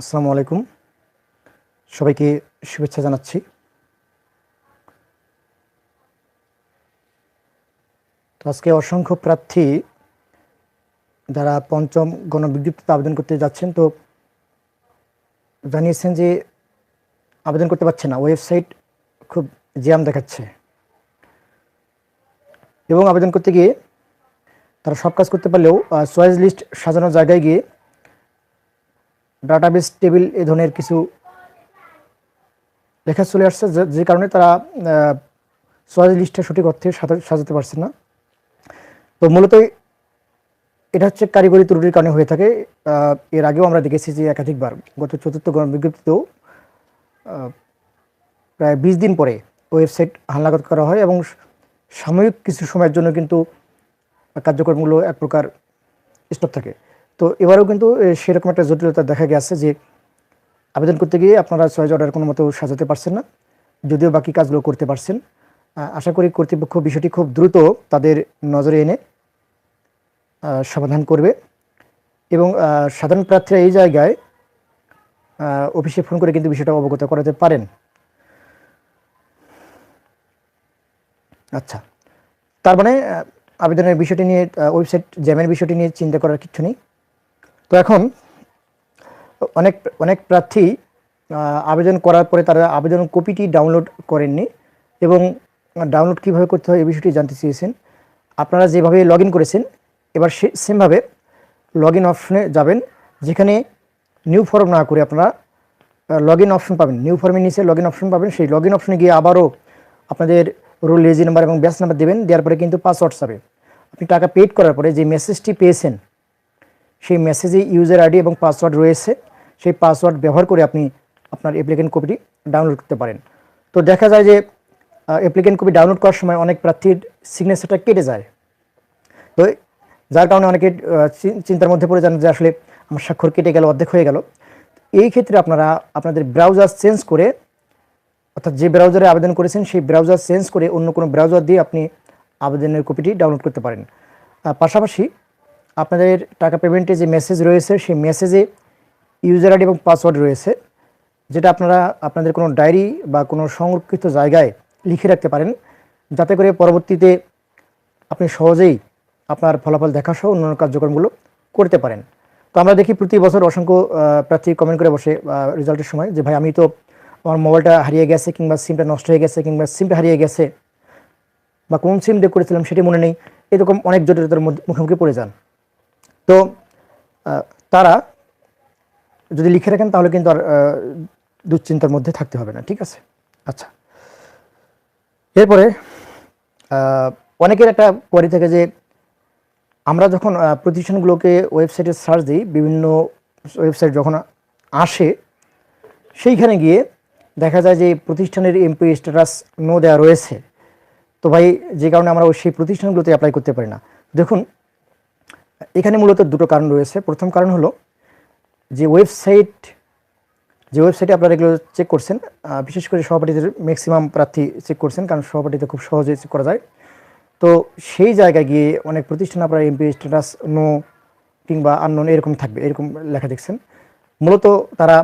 আসসালামু আলাইকুম। সবাইকে শুভেচ্ছা জানাচ্ছি। তো আজকে অসংখ্য প্রার্থী যারা পঞ্চম গণবিজ্ঞপ্তিতে আবেদন করতে যাচ্ছেন, তো জানিয়েছেন যে আবেদন করতে পারছে না। ওয়েবসাইট খুব জ্যাম দেখাচ্ছে। এবং আবেদন করতে গিয়ে তারা সব কাজ করতে পারলেও চয়েস লিস্ট সাজানোর জায়গায় গিয়ে ডাটাবেস টেবিল এ ধরনের কিছু লেখা চলে আসছে, যে- কারণে তারা চয়েস লিস্টটা সঠিক অর্থে সাজা- সাজাতে পারছে না। তো মূলত এটা হচ্ছে কারিগরি ত্রুটির কারণে হয়ে থাকে। এর আগেও আমরা দেখেছি যে একাধিকবার গত চতুর্থ গণবিজ্ঞপ্তিতেও প্রায় বিশ দিন পরে ওয়েবসাইট হালনাগত করা হয় এবং সাময়িক কিছু সময়ের জন্য কিন্তু কার্যক্রমগুলো এক প্রকার স্টপ থাকে। তো এবারেও কিন্তু সেরকম একটা জটিলতা দেখা গেছে যে আবেদন করতে গিয়ে আপনারা চয়েস অর্ডার কোনো মতো সাজাতে পারছেন না, যদিও বাকি কাজগুলো করতে পারছেন। আশা করি কর্তৃপক্ষ বিষয়টি খুব দ্রুত তাদের নজরে এনে সমাধান করবে এবং সাধারণ প্রার্থীরা এই জায়গায় অফিসে ফোন করে কিন্তু বিষয়টা অবগত করাতে পারেন। আচ্ছা তার মানে আবেদনের বিষয়টি নিয়ে ওয়েবসাইট জ্যামের বিষয়টি নিয়ে চিন্তা করার কিছু নেই। তো এখন অনেক অনেক প্রার্থী আবেদন করার পরে তারা আবেদন কপিটি ডাউনলোড করেননি এবং ডাউনলোড কীভাবে করতে হয় এই বিষয়টি জানতে চেয়েছেন। আপনারা যেভাবে লগ করেছেন, এবার সে, সেমভাবে লগ ইন অপশনে যাবেন। যেখানে নিউ ফর্ম না করে আপনারা লগ ইন অপশন পাবেন। নিউ ফর্মের নিচে লগ ইন অপশন পাবেন। সেই লগ ইন অপশনে গিয়ে আবারও আপনাদের রোল লেজি নাম্বার এবং ব্যাস নাম্বার দেবেন। দেওয়ার পরে কিন্তু পাসওয়ার্ড যাবে আপনি টাকা পেড করার পরে যে মেসেজটি পেয়েছেন সেই মেসেজে ইউজার আইডি এবং পাসওয়ার্ড রয়েছে, সেই পাসওয়ার্ড ব্যবহার করে আপনি আপনার অ্যাপ্লিকেন্ট কপিটি ডাউনলোড করতে পারেন। তো দেখা যায় যে অ্যাপ্লিকেন্ট কপি ডাউনলোড করার সময় অনেক প্রার্থীর সিগনেচারটা কেটে যায়। তো যার কারণে অনেকে চিন্তার মধ্যে পড়ে যান যে আসলে আমার স্বাক্ষর কেটে গেল, অর্ধেক হয়ে গেল। এই ক্ষেত্রে আপনারা আপনাদের ব্রাউজার চেঞ্জ করে, অর্থাৎ যে ব্রাউজারে আবেদন করেছেন, সেই ব্রাউজার চেঞ্জ করে অন্য কোনো ব্রাউজার দিয়ে আপনি আবেদনের কপিটি ডাউনলোড করতে পারেন। পাশাপাশি আপনাদের টাকা পেমেন্টে যে মেসেজ রয়েছে, সেই মেসেজে ইউজার আইডি এবং পাসওয়ার্ড রয়েছে, যেটা আপনারা আপনাদের কোনো ডায়েরি বা কোনো সংরক্ষিত জায়গায় লিখে রাখতে পারেন, যাতে করে পরবর্তীতে আপনি সহজেই আপনার ফলাফল দেখা সহ অন্যান্য কার্যক্রমগুলো করতে পারেন। তো আমরা দেখি প্রতি বছর অসংখ্য প্রার্থী কমেন্ট করে বসে রেজাল্টের সময় যে, ভাই, আমি তো আমার মোবাইলটা হারিয়ে গেছে কিংবা সিমটা নষ্ট হয়ে গেছে কিংবা সিমটা হারিয়ে গেছে, বা কোন সিম দিয়ে করেছিলাম সেটি মনে নেই, এরকম অনেক জটিলতার মুখোমুখি পড়ে যান। তো তারা যদি লিখে রাখেন তাহলে কিন্তু আর দুশ্চিন্তার মধ্যে থাকতে হবে না, ঠিক আছে? আচ্ছা। এরপরে অনেকের একটা পরে থাকে যে আমরা যখন প্রতিষ্ঠানগুলোকে ওয়েবসাইটে সার্চ দিই, বিভিন্ন ওয়েবসাইট যখন আসে, সেইখানে গিয়ে দেখা যায় যে প্রতিষ্ঠানের এমপি স্ট্যাটাস নো দেওয়া রয়েছে। তো ভাই, যে কারণে আমরা ওই সেই প্রতিষ্ঠানগুলোতে অ্যাপ্লাই করতে পারি না। দেখুন এখানে মূলত দুটো কারণ রয়েছে। প্রথম কারণ হলো যে ওয়েবসাইট যে ওয়েবসাইটে আপনারা এগুলো চেক করছেন বিশেষ করে সহপাঠীদের ম্যাক্সিমাম প্রার্থী চেক করছেন, কারণ সহপাঠীতে খুব সহজে চেক করা যায়। তো সেই জায়গায় গিয়ে অনেক প্রতিষ্ঠান আপনার এমপি স্ট্যাটাস নো কিংবা আননোন এরকম থাকবে, এরকম লেখা দেখছেন। মূলত তারা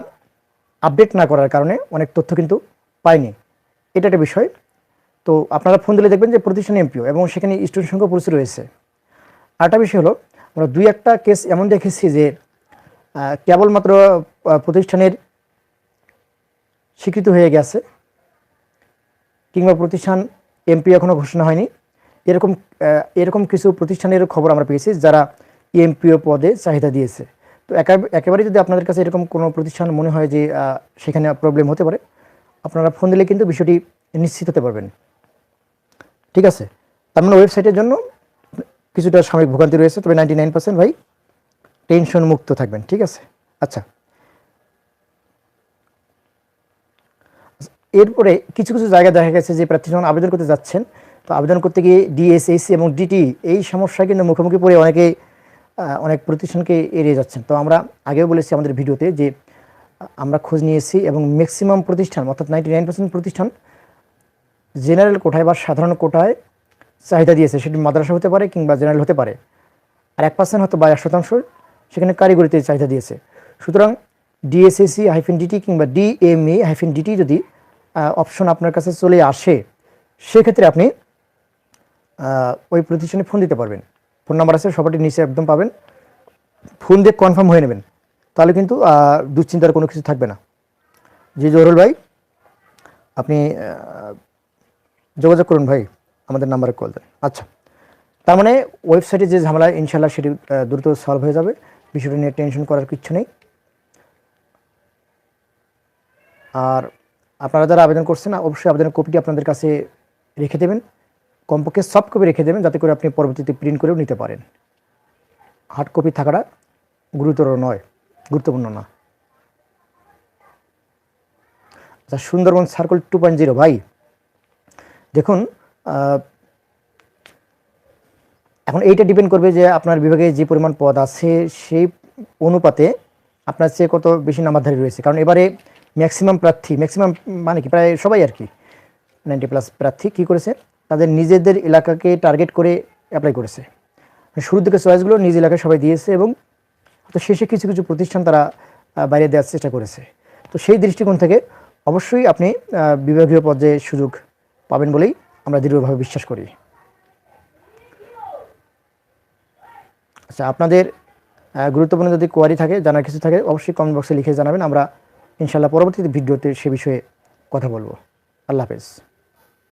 আপডেট না করার কারণে অনেক তথ্য কিন্তু পায়নি। এটা একটা বিষয়। তো আপনারা ফোন দিলে দেখবেন যে প্রতিষ্ঠান এমপিও এবং সেখানে স্টুডেন্ট সংখ্যা প্রচুর রয়েছে। আরেকটা বিষয় হলো আমরা দুই একটা কেস এমন দেখেছি যে কেবলমাত্র প্রতিষ্ঠানের স্বীকৃত হয়ে গেছে কিংবা প্রতিষ্ঠান এমপি এখনও ঘোষণা হয়নি। এরকম এরকম কিছু প্রতিষ্ঠানের খবর আমরা পেয়েছি যারা এমপিও পদে চাহিদা দিয়েছে। তো একা- একেবারেই যদি আপনাদের কাছে এরকম কোনো প্রতিষ্ঠান মনে হয় যে সেখানে প্রবলেম হতে পারে, আপনারা ফোন দিলে কিন্তু বিষয়টি নিশ্চিত হতে পারবেন। ঠিক আছে? তার মানে ওয়েবসাইটের জন্য কিছুটা সাময়িক ভোগান্তি রয়েছে, তবে নাইনটি নাইন পার্সেন্ট ভাই টেনশন মুক্ত থাকবেন, ঠিক আছে? আচ্ছা। এরপরে কিছু কিছু জায়গায় দেখা গেছে যে প্রার্থী যখন আবেদন করতে যাচ্ছেন, তো আবেদন করতে গিয়ে ডিএসএসসি এবং ডিটি এই সমস্যায় কিন্তু মুখোমুখি পড়ে অনেকে অনেক প্রতিষ্ঠানকে এড়িয়ে যাচ্ছেন। তো আমরা আগেও বলেছি আমাদের ভিডিওতে যে, আমরা খোঁজ নিয়েছি এবং ম্যাক্সিমাম প্রতিষ্ঠান, অর্থাৎ নাইনটি নাইন পার্সেন্ট প্রতিষ্ঠান জেনারেল কোটায় বা সাধারণ কোটায় চাহিদা দিয়েছে, সেটি মাদ্রাসা হতে পারে কিংবা জেনারেল হতে পারে। আর এক পার্সেন্ট হয়তো বা এক শতাংশ সেখানে কারিগরিতে চাহিদা দিয়েছে। সুতরাং ডিএসএসি হাইফেন ডিটি কিংবা ডিএমই হাইফেন ডিটি যদি অপশন আপনার কাছে চলে আসে, সেক্ষেত্রে আপনি ওই প্রতিষ্ঠানে ফোন দিতে পারবেন। ফোন নাম্বার আছে সবারটি নিচে একদম পাবেন। ফোন দিয়ে কনফার্ম হয়ে নেবেন। তাহলে কিন্তু দুশ্চিন্তার কোনো কিছু থাকবে না। জি জহরুল ভাই, আপনি যোগাযোগ করুন ভাই। আমাদের নাম্বারে কল দেন আচ্ছা তার মানে ওয়েবসাইটে যে ঝামেলা ইনশাল্লাহ সেটি দ্রুত সলভ হয়ে যাবে। বিষয়টা নিয়ে টেনশন করার কিচ্ছু নেই। আর আপনারা যারা আবেদন করছেন অবশ্যই আবেদনের কপিটি আপনাদের কাছে রেখে দেবেন। কমপক্ষে সফট কপি রেখে দেবেন, যাতে করে আপনি পরবর্তীতে প্রিন্ট করেও নিতে পারেন। হার্ড কপি থাকাটা গুরুতর নয়, গুরুত্বপূর্ণ না। আচ্ছা Sundarban circle two point zero ভাই। দেখুন এখন এইটা ডিপেন্ড করবে যে আপনার বিভাগে যে পরিমাণ পদ আছে, সেই অনুপাতে আপনার চেয়ে কত বেশি নামাধারী রয়েছে। কারণ এবারে ম্যাক্সিমাম প্রার্থী ম্যাক্সিমাম মানে কি, প্রায় সবাই আর কি নাইনটি প্লাস প্রার্থী কী করেছে? তাদের নিজেদের এলাকাকে টার্গেট করে অ্যাপ্লাই করেছে। শুরুর দিকে চয়েসগুলো নিজ এলাকায় সবাই দিয়েছে এবং তো শেষে কিছু কিছু প্রতিষ্ঠান তারা বাইরে দেওয়ার চেষ্টা করেছে। তো সেই দৃষ্টিকোণ থেকে অবশ্যই আপনি বিভাগীয় পর্যায়ে সুযোগ পাবেন বলেই আমরা দৃঢ়ভাবে বিশ্বাস করি। আচ্ছা আপনাদের গুরুত্বপূর্ণ যদি কোয়ারি থাকে, জানার কিছু থাকে, অবশ্যই কমেন্ট বক্সে লিখে জানাবেন। আমরা ইনশাল্লাহ পরবর্তীতে ভিডিওতে সে বিষয়ে কথা বলব। আল্লাহ হাফেজ।